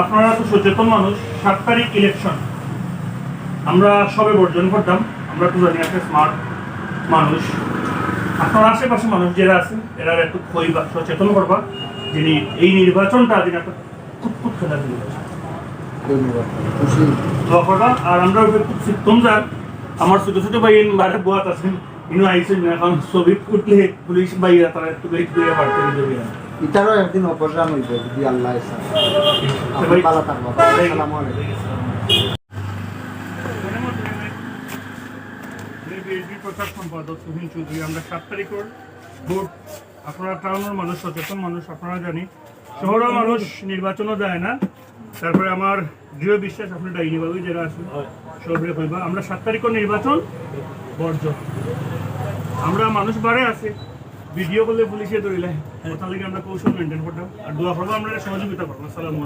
আপনারা তো সচেতন মানুষ সাত তারিখ ইলেকশন আমরা সবে বর্জন করতাম আমরা তো জানি একটা স্মার্ট মানুষ। আপনার আশেপাশে মানুষ যারা আছেন এরা একটু খইবা সচেতন করবা যিনি এই নির্বাচনটা যিনি একটা কুতকুত খেলার নির্বাচন দোয়া করবা আর আমরা আমার ছোট ছোট ভাই বাড়িতে বোয়াত আছেন ইনো আইসেন এখন ছবি উঠলে পুলিশ ভাইরা তারা একটু বেশ দিয়ে ইটারও একদিন অপসারণ হইব, যদি আল্লাহ আমরা সাত মানুষ, সচেতন মানুষ, আপনারা জানি শহরের মানুষ নির্বাচনও যায় না। তারপরে আমার দৃঢ় বিশ্বাস, আপনি যারা আছেন আমরা সাত নির্বাচন আমরা মানুষ বাড়ে আছে। ভিডিও করলে পুলিশে ধরিলে। কথা লাগে আমরা কৌশল মেনটেন করতাম। আর দোয়া করব আমরা সহযোগিতা করব। আসসালামু